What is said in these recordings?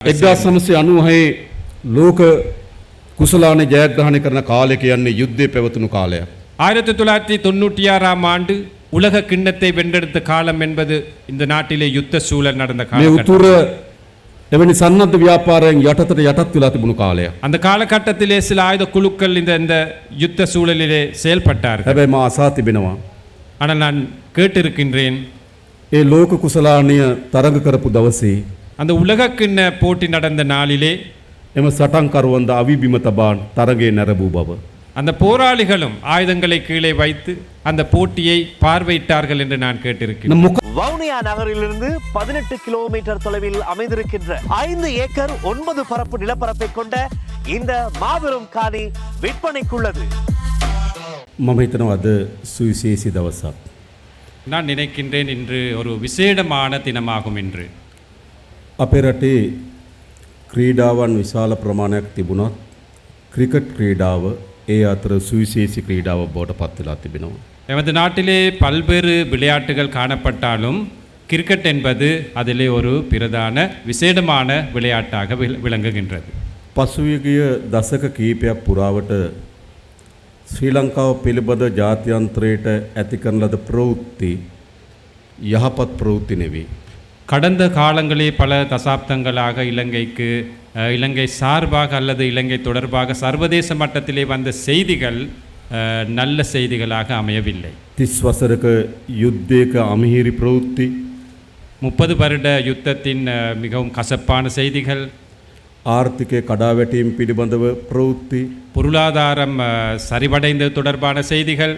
එක්දස් සමසය අනුහයේ ලෝක කුසලාන ජයග්‍රහණය කරන කාලය කියන්නේ යුද්ධය පැවතුණු කාලයක්. ஆயிரத்தி தொள்ளாயிரத்தி தொண்ணூற்றி ஆறாம் ஆண்டு உலக கிண்ணத்தை வென்றெடுத்த காலம் என்பது இந்த நாட்டிலே யுத்த சூழல் நடந்த මේ காலகட்டம் උතුර එවැනි සන්නද්ධ ව්‍යාපාරයෙන් යටතට යටත් වෙලා තිබුණු කාලයක්. அந்த காலகட்டத்திலே சில ஆயுத குழுக்கள் இந்த இந்த யுத்த சூழலிலே செயல்பட்டார்கள் හැබැයි මා අසා තිබෙනවා. ஆனால் நான் கேட்டிருக்கின்றேன் ඒ ලෝක කුසලානය තරඟ කරපු දවසේ அந்த உலக கிண்ண போட்டி நடந்த நாளிலே එම සටන්කරුවන්ද අවිබිම තබාන් තරගේ නැරබූ බව. அந்த போராளிகளும் ஆயுதங்களை கீழே வைத்து அந்த போட்டியை பார்வையிட்டார்கள் என்று நான் கேட்டிருக்கிறேன் නම් මොක வவுனியா நகரிலிருந்து பதினெட்டு கிலோமீட்டர் தொலைவில் அமைந்திருக்கின்ற ஐந்து ஏக்கர் ஒன்பது பரப்பு நிலப்பரப்பை கொண்ட இந்த மாபெரும் காணி விற்பனைக்குள்ளது මම හිතනවා අද සුවිශේෂි දවසක්. நான் நினைக்கின்றேன் இன்று ஒரு விசேடமான தினமாகும் என்று අපේ රටේ ක්‍රීඩාවන් විශාල ප්‍රමාණයක් තිබුණත් ක්‍රිකට් ක්‍රීඩාව ඒ අතර සුවිශේෂි ක්‍රීඩාව බෝට පත්වෙලා තිබෙනවා. எமது நாட்டிலே பல்வேறு விளையாட்டுகள் காணப்பட்டாலும் கிரிக்கெட் என்பது அதிலே ஒரு பிரதான விசேடமான விளையாட்டாக வில்- விளங்குகின்றது පසුවගිය දසක කීපයක් පුරාවට ශ්‍රී ලංකාව පිළිබඳ ජාත්‍යන්ත්‍රයට ඇති කරන ලද ප්‍රවෘත්ති යහපත් ප්‍රවෘත්ති නෙවේ. கடந்த காலங்களில் பல தசாப்தங்களாக இலங்கைக்கு இலங்கை சார்பாக அல்லது இலங்கை தொடர்பாக சர்வதேச மட்டத்திலே வந்த செய்திகள் நல்ல செய்திகளாக அமையவில்லை. திஸ்வசருக்கு யுத்தேக அமீரி பிரவృత్తి முப்பது வருட யுத்தத்தின் மிகவும் கசப்பான செய்திகள். ஆர்த்திக கடாவெட்டியும் பிடிபந்தவ பிரவృత్తి பொருளாதாரம் சரிவடைந்தது தொடர்பான செய்திகள்.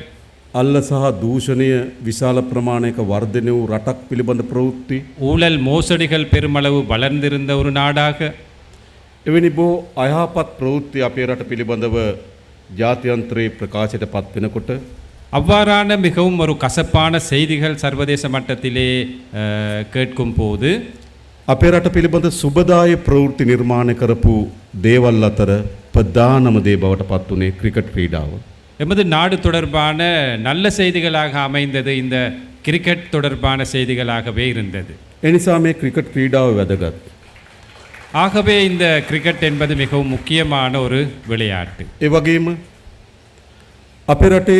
අල්ල සහ දූෂණය විශාල ප්‍රමාණයක වර්ධනය වූ රටක් පිළිබඳ ප්‍රවෘත්ති ஊழல் மோசடிகள் பெருமளவு வளர்ந்திருந்த ஒரு நாடாக එවැනි බෝ අයහපත් ප්‍රවෘත්ති අපේ රට පිළිබඳව ජාත්‍යන්ත්‍රයේ ප්‍රකාශයට පත් වෙනකොට அவ்வாறான மிகவும் ஒரு கசப்பான செய்திகள் சர்வதேச மட்டத்திலே அஹ், கேட்கும் போது අපේ රට පිළිබඳ සුබදාය ප්‍රවෘත්ති නිර්මාණය කරපු දේවල් අතර ප්‍රධානම දේ බවට පත් වනේ ක්‍රිකට් ක්‍රීඩාව. எமது நாடு தொடர்பான நல்ல செய்திகளாக அமைந்தது இந்த கிரிக்கெட் தொடர்பான செய்திகளாகவே இருந்தது එනිසා මේ ක්‍රිකට් ක්‍රීඩාව වැදගත්. ஆகவே இந்த கிரிக்கெட் என்பது மிகவும் முக்கியமான ஒரு விளையாட்டு ඒ වගේම අපේ රටේ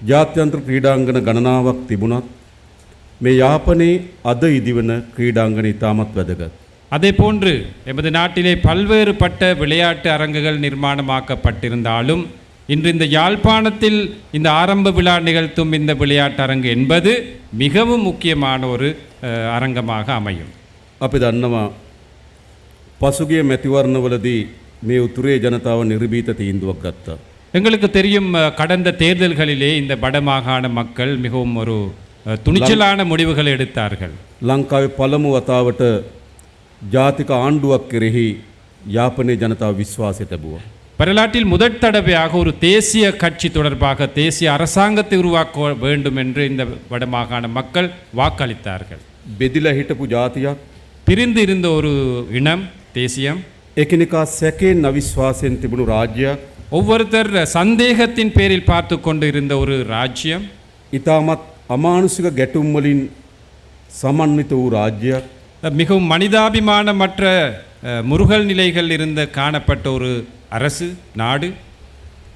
ජාත්‍යන්ත්‍ර ක්‍රීඩාංගන ගණනාවක් තිබුණත් මේ යාපනයේ අද ඉදිවන ක්‍රීඩාංගන ඉතාමත් වැදගත්. அதே போன்று எமது நாட்டிலே பல்வேறுபட்ட விளையாட்டு அரங்குகள் நிர்மாணமாக்கப்பட்டிருந்தாலும் இன்று இந்த யாழ்ப்பாணத்தில் இந்த ஆரம்ப விழா நிகழ்த்தும் இந்த விளையாட்டு அரங்கு என்பது மிகவும் முக்கியமான ஒரு அஹ், அரங்கமாக அமையும் අපි දන්නවා පසුගිය මැතිවරණවලදී මේ උතුරේ ජනතාව නිර්භීත තීන්දුවක් ගත්තා. எங்களுக்கு தெரியும் அஹ், கடந்த தேர்தல்களிலே இந்த வடமாகாண மக்கள் மிகவும் ஒரு அஹ், துணிச்சலான முடிவுகளை எடுத்தார்கள் ලංකාවේ පළමු වතාවට ජාතික ආණ්ඩුවක් කෙරෙහි යාපනය ජනතාව විශ්වාසය තැබුව. வரலாற்றில் முதற் தடவையாக ஒரு தேசிய கட்சி தொடர்பாக தேசிய அரசாங்கத்தை உருவாக்க வேண்டும் என்று இந்த வடமாகாண மக்கள் வாக்களித்தார்கள். பெதில ஹிட்டபு ஜாத்தியா பிரிந்து இருந்த ஒரு இனம் தேசியம். எக்கினிகா செகே நவிஸ்வாசன் திபுணு ராஜ்யா ஒவ்வொருத்தர் சந்தேகத்தின் பேரில் பார்த்து கொண்டு இருந்த ஒரு ராஜ்யம். இதாமத் அமானுஷிக கெட்டும்மலின் சமன்வித்த ஒரு ராஜ்யா மிகவும் மனிதாபிமானமற்ற முருகல் நிலைகள் இருந்த காணப்பட்ட ஒரு அரசு நாடு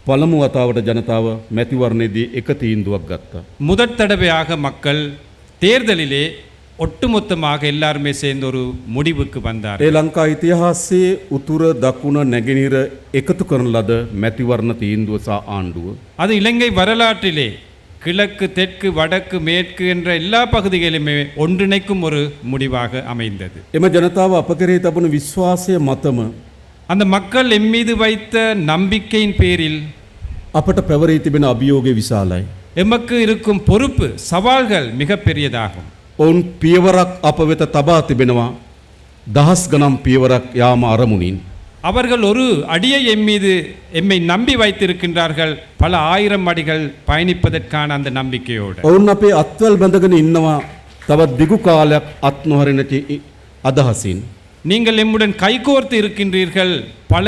පළමු වතාවට ජනතාව මැතිවරණයේදී එක තීන්දුවක් ගත්තා. முதற் தடவையாக மக்கள் தேர்தலிலே ஒட்டுமொத்தமாக எல்லாருமே சேர்ந்து ஒரு முடிவுக்கு வந்தார் ඒ ලංකා ඉතිහාසයේ උතුර දකුණ නැගෙනහිර එකතු කරන ලද මැතිවරණ තීන්දුව සහ ආණ්ඩුව. அது இலங்கை வரலாற்றிலே கிழக்கு தெற்கு வடக்கு மேற்கு என்ற எல்லா பகுதிகளிலுமே ஒன்றிணைக்கும் ஒரு முடிவாக அமைந்தது එම ජනතාව අප කෙරෙහි තබන විශ්වාසය මතම அந்த மக்கள் எம் மீது வைத்த நம்பிக்கையின் பேரில் අපට පැවරී තිබෙන අභියෝගය විශාලයි. எமக்கு இருக்கும் பொறுப்பு சவால்கள் மிக பெரியதாகும் ඔවුන් පියවරක් අප වෙත තබා තිබෙනවා දහස් ගනම් පියවරක් යාම අරමුණින්. அவர்கள் ஒரு அடியை எம் மீது எம்மை நம்பி வைத்திருக்கின்றார்கள் பல ஆயிரம் அடிகள் பயணிப்பதற்கான அந்த நம்பிக்கையோடு ඔවුන් අපේ අත්වල් බැඳගෙන ඉන්නවා තවත් දිගු කාලයක් අත් නොහරිනති අදහසින්. நீங்கள் எம்முடன் கைகோர்த்து இருக்கின்றீர்கள் பல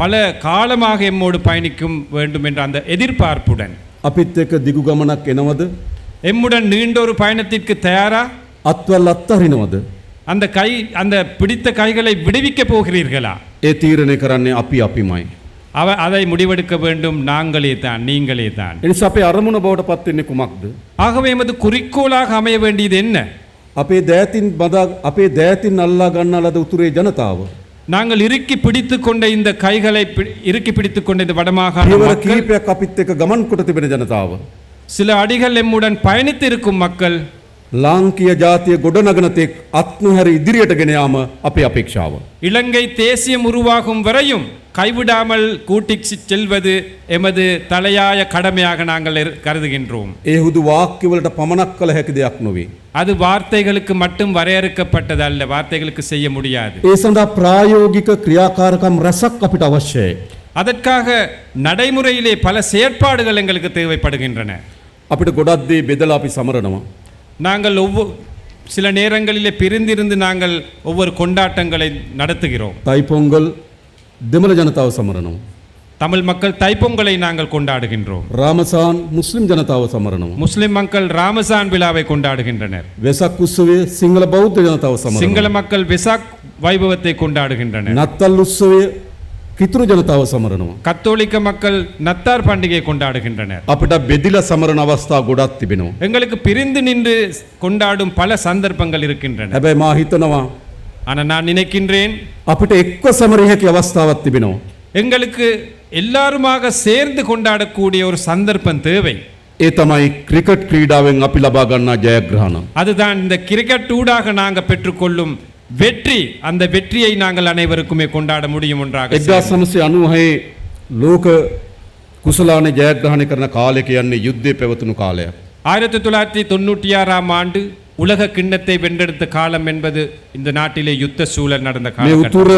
பல காலமாக எம்மோடு பயணிக்கும் வேண்டும் என்ற அந்த எதிர்பார்ப்புடன் අපිත් එක දිගු ගමනක් එනවද எம்முடன் நீண்ட ஒரு பயணத்திற்கு தயாரா අත්වල් අත්තහරිනවද அந்த கை அந்த பிடித்த கைகளை விடுவிக்க போகிறீர்களா ඒ තීරණය කරන්නේ අපි අපිමයි. அவ அதை முடிவெடுக்க வேண்டும் நாங்களே தான் நீங்களே தான் එනිසා අපේ අරමුණ බවට පත්වෙන්නේ කුමක්ද. ஆகவே எமது குறிக்கோளாக அமைய வேண்டியது என்ன අපේ දෑතින් බදා අපේ දෑතින් අල්ලා ගන්න ලද උතුරේ ජනතාව. நாங்கள் இறுக்கி பிடித்து கொண்ட இந்த கைகளை பி- இறுக்கி பிடித்து கொண்ட இந்த வடமாகாண පියවර மக்கள், කීපයක් අපිත් එක ගමන් කොට තිබෙන ජනතාව. சில அடிகள் எம்முடன் பயணித்து இருக்கும் மக்கள் ලාංකීය ජාතිය ගොඩනගනතෙක් අත්නොහැර ඉදිරියට ගෙන යාම අපේ අපේක්ෂාව. இலங்கை தேசியம் உருவாகும் வரையும் கைவிடாமல் கூட்டிச் செல்வது எமது தலையாய கடமையாக நாங்கள் இரு- கருதுகின்றோம் ඒ හුදු වාක්‍යවලට පමණක් කළ හැකි දෙයක් නොවේ. அது வார்த்தைகளுக்கு மட்டும் வரையறுக்கப்பட்டது அல்ல வார்த்தைகளுக்கு செய்ய முடியாது ඒ සඳහා ප්‍රායෝගික ක්‍රියාකාරකම් රැසක් අපිට අවශ්‍යයි. அதற்காக நடைமுறையிலே பல செயற்பாடுகள் எங்களுக்கு தேவைப்படுகின்றன අපිට ගොඩක් දේ බෙදලා අපි සමරනවා. நாங்கள் ஒவ்வொரு சில நேரங்களிலே பிரிந்திருந்து நாங்கள் ஒவ்வொரு கொண்டாட்டங்களை நடத்துகிறோம். தைப்பொங்கல் திமல ஜனதாவ சமரணம். தமிழ் மக்கள் தைப்பொங்கலை நாங்கள் கொண்டாடுகின்றோம். ராமசான் முஸ்லிம் ஜனதாவ சமரணம். முஸ்லிம் மக்கள் ராமசான் விழாவை கொண்டாடுகின்றனர். வெசாக் உற்சவே சிங்கள பௌத்த ஜனதாவ சமரணம். சிங்கள மக்கள் வெசாக் வைபவத்தை கொண்டாடுகின்றனர். நத்தல் உற்சவே කිතුරු ජනතාව සමරනවා. கத்தோலிக்க மக்கள் நத்தார் பண்டிகையை கொண்டாடுகின்றனர் අපිට බෙදිලා සමරන අවස්ථා ගොඩක් තිබෙනවා. எங்களுக்கு பிரிந்து நின்று கொண்டாடும் பல சந்தர்ப்பங்கள் இருக்கின்றன හැබැයි මා හිතනවා ஆனால் நான் நினைக்கின்றேன் අපිට එක්ව සමරිය හැකි අවස්ථාවක් තිබෙනවා. எங்களுக்கு எல்லாருமாக சேர்ந்து கொண்டாடக்கூடிய ஒரு சந்தர்ப்பம் தேவை ඒ තමයි ක්‍රිකට් ක්‍රීඩාවෙන් අපි ලබා ගන්නා ජයග්‍රහණ. அதுதான் இந்த கிரிக்கெட் ஊடாக நாங்கள் பெற்றுக்கொள்ளும் வெற்றி அந்த வெற்றியை நாங்கள் அனைவருக்குமே கொண்டாட முடியும் ஒன்றாக එක්දා සමසය අනුහයේ ලෝක කුසලාන ජයග්‍රහණය කරන කාලෙ කියන්නේ යුද්ධය පැවතුණු කාලයක්. ஆயிரத்தி தொள்ளாயிரத்தி தொண்ணூற்றி ஆறாம் ஆண்டு உலக கிண்ணத்தை வென்றெடுத்த காலம் என்பது இந்த நாட்டிலே யுத்த சூழல் நடந்த මේ காலகட்டம் උතුර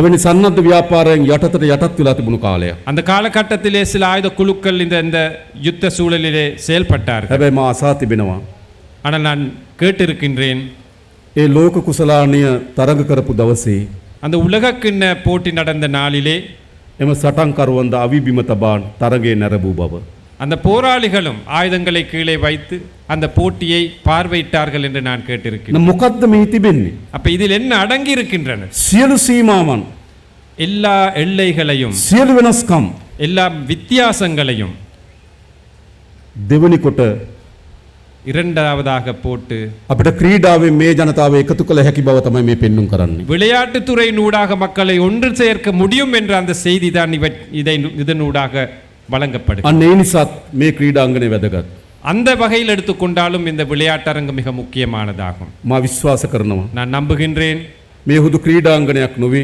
එවැනි සන්නද්ධ ව්‍යාපාරයෙන් යටතට යටත් වෙලා තිබුණු කාලයක්. அந்த காலகட்டத்திலே சில ஆயுத குழுக்கள் இந்த இந்த யுத்த சூழலிலே செயல்பட்டார்கள் හැබැයි මා අසා තිබෙනවා. ஆனால் நான் கேட்டிருக்கின்றேன் ඒ ලෝක කුසලානය තරග කරපු දවසේ அந்த உலக கிண்ண போட்டி நடந்த நாளிலே එම සටන්කරුවන්ද අවිබිම තබාන් තරගේ නැරබූ බව. அந்த போராளிகளும் ஆயுதங்களை கீழே வைத்து அந்த போட்டியை பார்வையிட்டார்கள் என்று நான் கேட்டிருக்கிறேன் න මොකක්ද මේ තිබෙන්නේ. அப்ப இதில் என்ன அடங்கி இருக்கின்றன සියලු සීමාවන් எல்லா எல்லைகளையும் සියලු වෙනස්කම් எல்லா வித்தியாசங்களையும் දෙවනිකොට இரண்டாவதாக போட்டு අපිට ක්‍රීඩාවෙන් මේ ජනතාව එකතු කළ හැකි බව තමයි මේ පෙන්නුම් කරන්නේ. விளையாட்டுத்துறையினூடாக மக்களை ஒன்று சேர்க்க முடியும் என்ற அந்த செய்தி தான் இவ இதை இதனூடாக வழங்கப்படும் අන්න ඒ නිසාත් මේ ක්‍රීඩාංගනය වැදගත්. அந்த வகையில் எடுத்துக்கொண்டாலும் இந்த விளையாட்டரங்கு மிக முக்கியமானதாகும் මා විශ්වාස කරනවා. நான் நம்புகின்றேன் මේ හුදු ක්‍රීඩාංගනයක් නොවේ.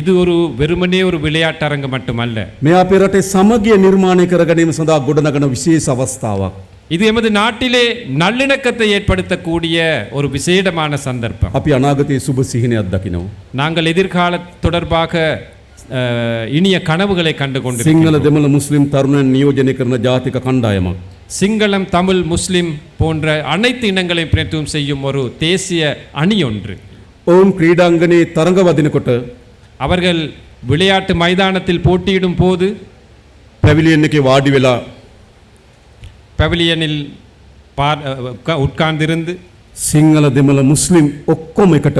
இது ஒரு வெறுமனே ஒரு விளையாட்டரங்கு மட்டுமல்ல මේ අපේ රටේ සමගිය නිර්මාණය කර ගැනීම සඳහා ගොඩනගන විශේෂ අවස්ථාවක්. இது எமது நாட்டிலே நல்லிணக்கத்தை ஏற்படுத்தக்கூடிய ஒரு விசேடமான சந்தர்ப்பம் අපි අනාගතයේ සුභ සිහිනයක් දකිනවා. நாங்கள் எதிர்கால தொடர்பாக அஹ், இனிய கனவுகளை கண்டு கொண்டு සිංහල දෙමළ මුස්ලිම් තරුණයන් නියෝජනය කරන ජාතික කණ්ඩායමක්. சிங்களம் தமிழ் முஸ்லிம் போன்ற அனைத்து இனங்களையும் பிரதித்துவம் செய்யும் ஒரு தேசிய அணி ஒன்று ඔවුන් ක්‍රීඩාංගනයේ තරඟ වදිනකොට அவர்கள் விளையாட்டு மைதானத்தில் போட்டியிடும் போது පැවිලියෙන් එකේ වාඩි වෙලා பவிலியனில் பார் அஹ், உட்கா- உட்கார்ந்திருந்து සිංහල දෙමළ මුස්ලිම් ඔක්කොම එකට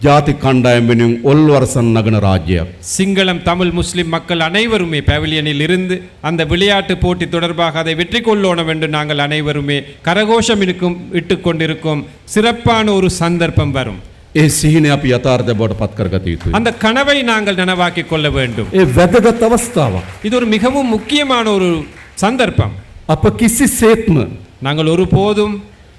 ජාති කණ්ඩායම් වෙනුවෙන් ඔල්වරසන් නගන රාජ්‍යයක්. சிங்களம் தமிழ் முஸ்லிம் மக்கள் அனைவருமே பவிலியனில் இருந்து அந்த விளையாட்டு போட்டி தொடர்பாக அதை வெற்றி கொள்ளோணும் என்று நாங்கள் அனைவருமே கரகோஷம் இருக்கும் இட்டுக் கொண்டிருக்கும் சிறப்பான ஒரு சந்தர்ப்பம் வரும் ඒ සිහිනය අපි යථාර්ථ බවට පත් කරගත යුතුයි. அந்த கனவை நாங்கள் நனவாக்கிக் கொள்ள வேண்டும் ඒ වැදගත් අවස්ථාවක්. இது ஒரு மிகவும் முக்கியமான ஒரு சந்தர்ப்பம் අප කිසි සේත්ම நாங்கள் ஒருபோதும்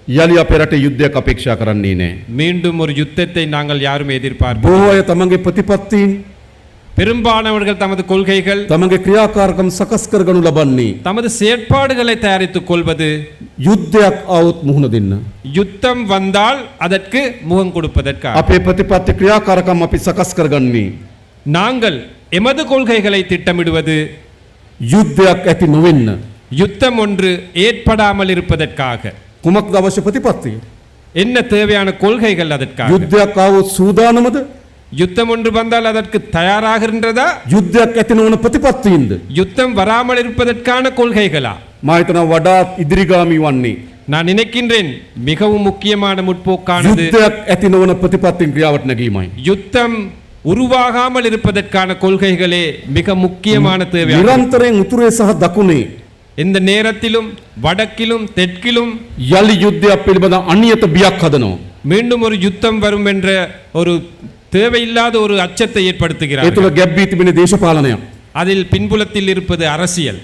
යළි අප රට යුද්ධයක් අපේක්ෂා කරන්නේ නෑ. மீண்டும் ஒரு யுத்தத்தை நாங்கள் யாரும் எதிர்பார்ப்போம் බොහෝ අය තමන්ගේ ප්‍රතිපත්තීන් பெரும்பாலானவர்கள் தமது கொள்கைகள் තමගේ ක්‍රියාකාරකම් සකස් කරගනු ලබන්නේ. தமது செயற்பாடுகளை தயாரித்துக் கொள்வது යුද්ධයක් අවුත් මුහුණ දෙන්න. யுத்தம் வந்தால் அதற்கு முகம் கொடுப்பதற்காக අපේ ප්‍රතිපත්ති ක්‍රියාකාරකම් අපි සකස් කරගන්නේ. நாங்கள் எமது கொள்கைகளை திட்டமிடுவது යුද්ධයක් ඇති නොවෙන්න. யுத்தம் ஒன்று ஏற்படாமல் இருப்பதற்காக කුමක් අවශ්‍ය ප්‍රතිපත්තිය. என்ன தேவையான கொள்கைகள் அதற்காக යුද්ධයක් අවුත් සූදානමද யுத்தம் ஒன்று வந்தால் அதற்கு தயாராகின்றதா යුද්ධයක් ඇති නොවන ප්‍රතිපත්තිීන්ද. யுத்தம் வராமல் இருப்பதற்கான கொள்கைகளா මහිතන වඩාත් ඉදිරිගාමි වන්නේ. நான் நினைக்கின்றேன் மிகவும் முக்கியமான முற்போக்கானது යුද්ධයක් ඇති නොවන ප්‍රතිපත්තින් ක්‍රියාවට නැගීමයි. யுத்தம் உருவாகாமல் இருப்பதற்கான கொள்கைகளே மிக முக்கியமான தேவை නිරන්තරයෙන් උතුරේ සහ දකුණේ எந்த நேரத்திலும் வடக்கிலும் தெற்கிலும் යළි යුද්ධයක් පිළිබඳ අනියත බියක් හදනවා. மீண்டும் ஒரு யுத்தம் வரும் என்ற ஒரு தேவையில்லாத ஒரு அச்சத்தை ඒ ஏற்படுத்துகிறார் තුළ ගැබ්බී තිබෙන දේශපාලනයක්. அதில் பின்புலத்தில் இருப்பது அரசியல்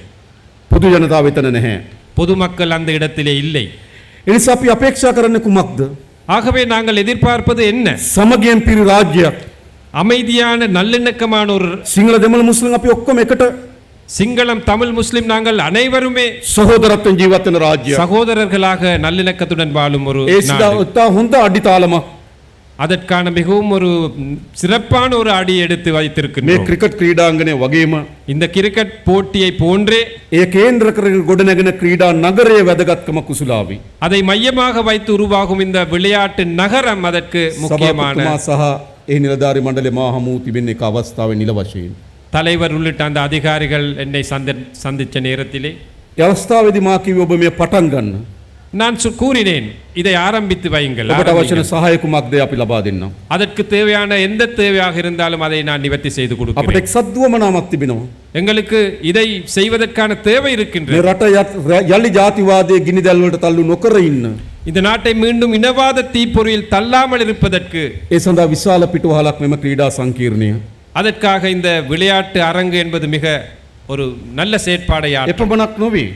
පොදු ජනතාව එතන නැහැ. பொதுமக்கள் அந்த இடத்திலே இல்லை එනිසා අපි අපේක්ෂා කරන්නේ කුමක්ද? ஆகவே நாங்கள் எதிர்பார்ப்பது என்ன සමගියෙන් පිරි රාජ්‍යයක්. அமைதியான நல்லிணக்கமான ஒரு සිංහල දෙමළ මුස්ලිම් අපි ඔක්කොම එකට சிங்களம் தமிழ் முஸ்லிம் நாங்கள் அனைவருமே சகோதரத்தின் ஜீவத்தின் ராஜ்யம். சகோதரர்களாக நல்லிணக்கத்துடன் வாழும் ஒரு அடித்தாளமா அதற்கான மிகவும் ஒரு சிறப்பான ஒரு அடி எடுத்து வைத்திருக்கிறோம் கிரிக்கெட் கிரீடாங்கனே வகையுமா? இந்த கிரிக்கெட் போட்டியை போன்றே கேந்திர கொடுநகன கிரீடா நகரே வெதகத்கம குசுலாவி. அதை மையமாக வைத்து உருவாகும் இந்த விளையாட்டு நகரம் அதற்கு முக்கியமான சஹா ஏ நிலதாரி மண்டலி மாஹமூ திபின் அவஸ்தாவை நிலவசேன் එක අවස්ථාවේ නිල වශයෙන්. தலைவர் உள்ளிட்ட அந்த அதிகாரிகள் என்னை சந்தி சந்திச்ச நேரத்திலே ඒ අවස්ථාවේදී මා කිව්වේ ඔබ මේ පටන් ගන්න. நான் சு- கூறினேன் இதை ஆரம்பித்து வையுங்கள் ඔබට අවශ්‍ය ஆரம்பிங்கள். සහාය කුමක්ද අපි ලබා දෙන්නම්. அதற்கு தேவையான எந்த தேவையாக இருந்தாலும் அதை நான் நிவர்த்தி செய்து අපට கொடுக்கிறேன் එක්සත් දුවමනාවක් තිබෙනවා. எங்களுக்கு இதை செய்வதற்கான தேவை මේ இருக்கின்றது රට යත්- යළි ජාතිවාදයේ ගිනි දැල්වලට තල්ලු නොකර ඉන්න. இந்த நாட்டை மீண்டும் இனவாத தீப்பொறியில் தள்ளாமல் இருப்பதற்கு ඒ සඳහා විශාල පිටුවහලක් මෙම ක්‍රීඩා සංකීර්ණය. அதற்காக இந்த விளையாட்டு அரங்கு என்பது மிக ஒரு நல்ல செயற்பாடையா එපමණක් නොවේ.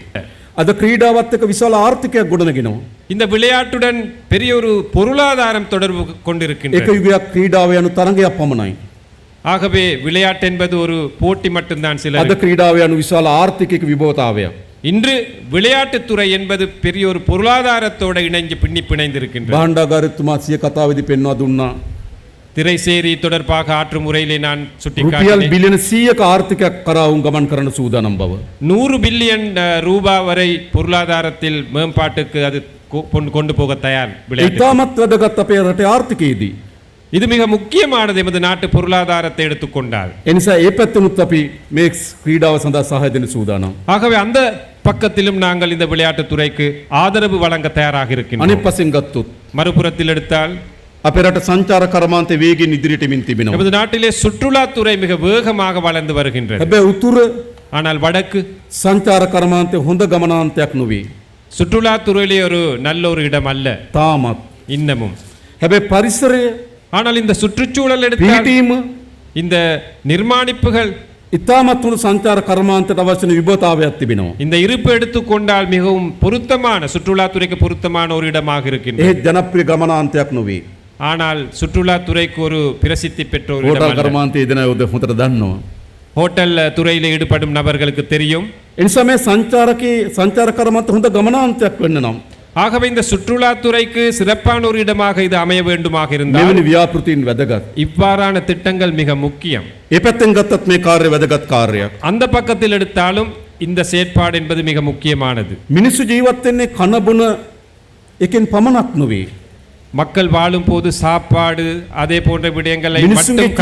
අද ක්‍රීඩාවත් එක විශාල ආර්ථිකයක් ගොඩනගෙනවා. இந்த விளையாட்டுடன் பெரிய ஒரு பொருளாதாரம் தொடர்பு கொண்டிருக்கின்றது එක යුගයක් ක්‍රීඩාව යනු තරගයක් පමණයි. ஆகவே விளையாட்டு என்பது ஒரு போட்டி மட்டும்தான் අද சிலர் ක්‍රීඩාව යනු විශාල ආර්ථිකයක විභවතාවයක්. இன்று விளையாட்டுத்துறை என்பது பெரிய ஒரு பொருளாதாரத்தோட இணைஞ்சு பின்னி பிணைந்திருக்கின்றது බාණ්ඩාගාරතුමා සිය කතාවේදී පෙන්වා දුන්නා. திரைசேரி தொடர்பாக ஆற்றும் முறையிலே நான் රුපියල් சுட்டிக்காட்டினேன் බිලියන 100ක ආර්ථිකයක් කරා උන් ගමන් කරන සූදානම් බව. நூறு பில்லியன் அஹ், ரூபாய் வரை பொருளாதாரத்தில் மேம்பாட்டுக்கு அது கொ- கொண்டு- கொண்டு போக தயார் விளையாட்டு ඉතාමත් වැදගත් අපේ රටේ ආර්ථිකයේදී. இது மிக முக்கியமானது எமது நாட்டு பொருளாதாரத்தை எடுத்துக்கொண்டால் එනිසා ඒ පැත්තනුත් අපි මේ ක්‍රීඩාව සඳහා සහය දෙන සූදානම්. ஆகவே அந்த பக்கத்திலும் நாங்கள் இந்த விளையாட்டுத் துறைக்கு ஆதரவு வழங்க தயாராக இருக்கின்றோம் අනිත් පසෙන් ගත්තොත් மறுபுறத்தில் எடுத்தால் අපේ රට සංචාර කර්මාන්තය වේගෙන් ඉදිරියට එමින් තිබෙනවා. நமது நாட்டிலே சுற்றுலாத்துறை மிக வேகமாக வளர்ந்து வருகின்றது හැබැයි උතුර ஆனால் வடக்கு සංචාර කර්මාන්තය හොඳ ගමනාන්තයක් නොවේ. சுற்றுலாத்துறையிலே ஒரு நல்ல ஒரு இடம் அல்ல තාමත්. இன்னமும் හැබැයි පරිසරය ஆனால் இந்த சுற்றுச்சூழல் எடுத்தால் පිහිටීම இந்த நிர்மாணிப்புகள் ඉතාමත් වුණු සංචාර කර්මාන්තයට අවශ්‍යන විභතාවයක් තිබෙනවා. இந்த இருப்பு எடுத்துக்கொண்டால் மிகவும் பொருத்தமான சுற்றுலாத்துறைக்கு பொருத்தமான ஒரு இடமாக இருக்கின்றது ඒ ජනප්‍රිය ගමනාන්තයක් නොවේ. ஆனால் சுற்றுலாத்துறைக்கு ஒரு பிரசித்தி பெற்ற ஒரு இடம் හෝටල් அல்ல. කර්මාන්තය දෙන යොද හොතට දන්නවා. ஹோட்டல் துறையில் ஈடுபடும் நபர்களுக்கு தெரியும் එනිසා මේ සංචාරකයේ සංචාර කර්මාන්ත හොඳ ගමනාන්තයක් වෙන්න නම්. ஆகவே இந்த சுற்றுலாத்துறைக்கு சிறப்பான ஒரு இடமாக இது அமைய வேண்டுமாக இருந்தால் මෙවැනි ව්‍යාපෘතින් වැදගත්. இவ்வாறான திட்டங்கள் மிக முக்கியம் ඒ පැත්තෙන් ගත්තත් මේ කාර්ය වැදගත් කාර්යයක්. அந்த பக்கத்தில் எடுத்தாலும் இந்த செயற்பாடு என்பது மிக முக்கியமானது මිනිස්සු ජීවත් වෙන්නේ කනබුන එකෙන් පමණක් නොවේ. மக்கள் வாழும் போது சாப்பாடு அதே போன்ற விடயங்களை மட்டும்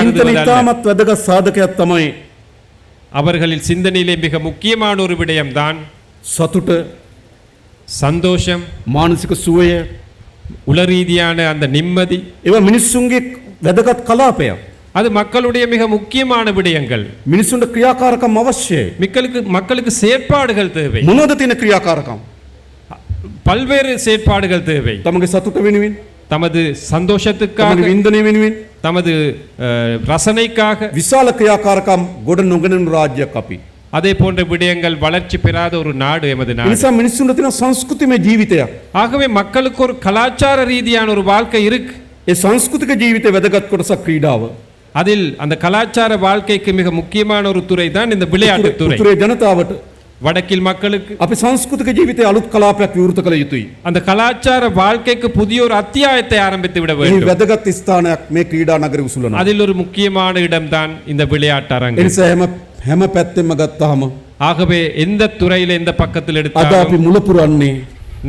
அவர்களில் சிந்தனையிலே மிக முக்கியமான ஒரு விடயம் தான் சத்துட்டு சந்தோஷம் மானசிக சுவைய உளரீதியான அந்த நிம்மதி. இவன் மினிசுங்கே வெதகத் கலாபய அது மக்களுடைய மிக முக்கியமான விடயங்கள். மினிசுண்ட கிரியாக்காரகம் அவசியம் மக்களுக்கு மக்களுக்கு செயற்பாடுகள் தேவை. முனோதத்தின கிரியாக்காரகம் பல்வேறு செயற்பாடுகள் தேவை. தமக்கு சத்துட்ட வேணுவேன் தமது තමගේ சந்தோஷத்துக்காக වින්දනය වෙනුවෙන් தமது அஹ், ரசனைக்காக විශාල ක්‍රියාකාරකම් ගොඩ නොගෙනන රාජ්‍යයක් අපි. அதே போன்ற விடயங்கள் வளர்ச்சி பெறாத ஒரு நாடு எமது ඒ நாடு නිසා මිනිස්සුන්ට තියෙන සංස්කෘතිමය ජීවිතයක්. ஆகவே மக்களுக்கு ஒரு கலாச்சார ரீதியான ஒரு வாழ்க்கை இருக்கு ඒ සංස්කෘතික ජීවිතය වැදගත් කොටසක් ක්‍රීඩාව. அதில் அந்த கலாச்சார வாழ்க்கைக்கு மிக முக்கியமான ஒரு துறை தான் இந்த விளையாட்டு துறை උතුරේ ජනතාවට வடக்கில் மக்களுக்கு අපි සංස්කෘතික ජීවිතය අලුත් කලාපයක් විවෘත කළ යුතුයි. அந்த கலாச்சார வாழ்க்கைக்கு புதிய ஒரு அத்தியாயத்தை ஆரம்பித்து விட ඒ வேண்டும் වැදගත් ස්ථානයක් මේ ක්‍රීඩා නගර උසුලනවා. அதில் ஒரு முக்கியமான இடம்தான் இந்த விளையாட்டு அரங்கு එනිසා හැම හැම පැත්තෙම ගත්තාම ஆகவே எந்த துறையில எந்த பக்கத்தில் අද எடுத்தாலும் අපි මුලපුරන්නේ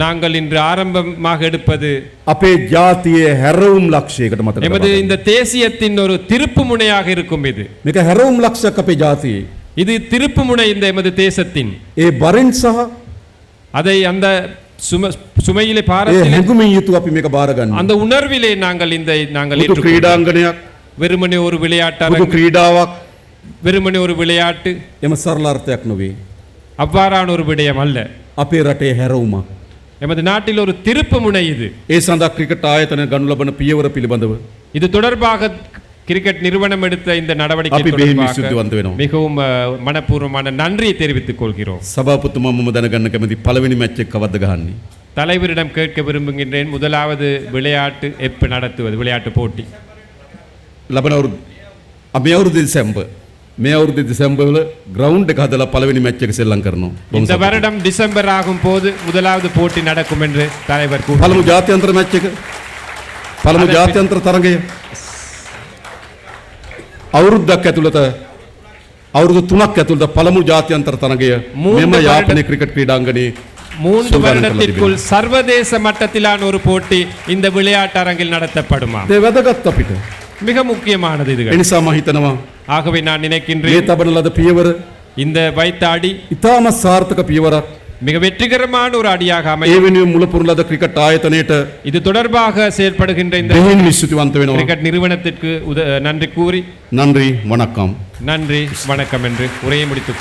நாங்கள் இன்று ஆரம்பமாக எடுப்பது අපේ ජාතියේ හැරවුම් ලක්ෂයකට මතක எமது තබා இந்த தேசியத்தின் ஒரு திருப்பு முனையாக இருக்கும் இது ගන්න. මේක හැරවුම් ලක්ෂයක් අපේ ජාතියේ. இது திருப்பு முனை இந்த எமது தேசத்தின் ඒ බරින් සහ அதை அந்த சும சுமையிலே ඒ பாரத்திலே හැඟුමින් යුතු අපි මේක බාරගන්න. அந்த உணர்விலே நாங்கள் இந்த நாங்கள் බුදු ஏற்றுக்கொள்கிறோம். ක්‍රීඩාංගනයක් வெறுமனே ஒரு விளையாட்டு බුදු அரங்கு, ක්‍රීඩාවක් வெறுமனே ஒரு விளையாட்டு එම සරලාර්ථයක් නොවේ. அவ்வாறான ஒரு விடயம் அல்ல අපේ රටේ හැරවුමක්. எமது நாட்டில் ஒரு திருப்பு முனை இது ඒ සඳහා ක්‍රිකට් ආයතන ගනු ලබන පියවර පිළිබඳව இது தொடர்பாக கிரிக்கெட் நிறுவனம் எடுத்த இந்த நடவடிக்கை மிகவும் மனப்பூர்வமான நன்றியை தெரிவித்துக் கொள்கிறோம். சபாபுத்துமா முமதன கண்ணகமதி பலவினி மேட்சை கவர்ந்தகாணி தலைவரிடம் கேட்க விரும்புகின்றேன். முதலாவது விளையாட்டு எப்ப நடத்துவது? விளையாட்டு போட்டி. லபனவர் அமையவருதி செம்பு. மேவருதி டிசம்பரில் கிரவுண்டு காதல பலவினி மேட்சுக்கு செல்லம் கரணும். இந்த வருடம் டிசம்பர் ஆகும் போது முதலாவது போட்டி நடக்கும் என்று தலைவர் பலமு ஜாத்தியந்திர மேட்சுக்கு. பலமு ஜாத்தியந்திர தரங்கையும் අවුරුද්දක් ඇතුළත අවුරුදු තුනක් ඇතුළත පළමු ජාත්‍යන්තර තරගය மூன்று මෙම வருட- යාපනයේ ක්‍රිකට් ක්‍රීඩාංගණයේ மூன்று சூதானம் வருடத்திற்குள் சர்வதேச மட்டத்திலான ஒரு போட்டி இந்த விளையாட்டு அரங்கில் நடத்தப்படுமா ඒ වැදගත් අපිට. மிக முக்கியமானது ඒ இதுகள் නිසා මම හිතනවා ஆகவே நான் මේ நினைக்கின்றேன் තබන ලද පියවර இந்த வைத்த அடி ඉතාමත් සාර්ථක පියවරක්. மிக வெற்றிகரமான ஒரு அடியாக ඒ அமையும் වෙනුවෙන් මුලපුරන ලද ක්‍රිකට් ආයතනයට இது தொடர்பாக செயல்படுகின்ற இந்த දෙහින් විශ්තුතිවන්ත වෙනවා. கிரிக்கெட் நிறுவனத்திற்கு உத நன்றி கூறி නන්රි වනක්කම්. நன்றி வணக்கம் என்று உரையை முடித்துக் கொள்கிறேன்.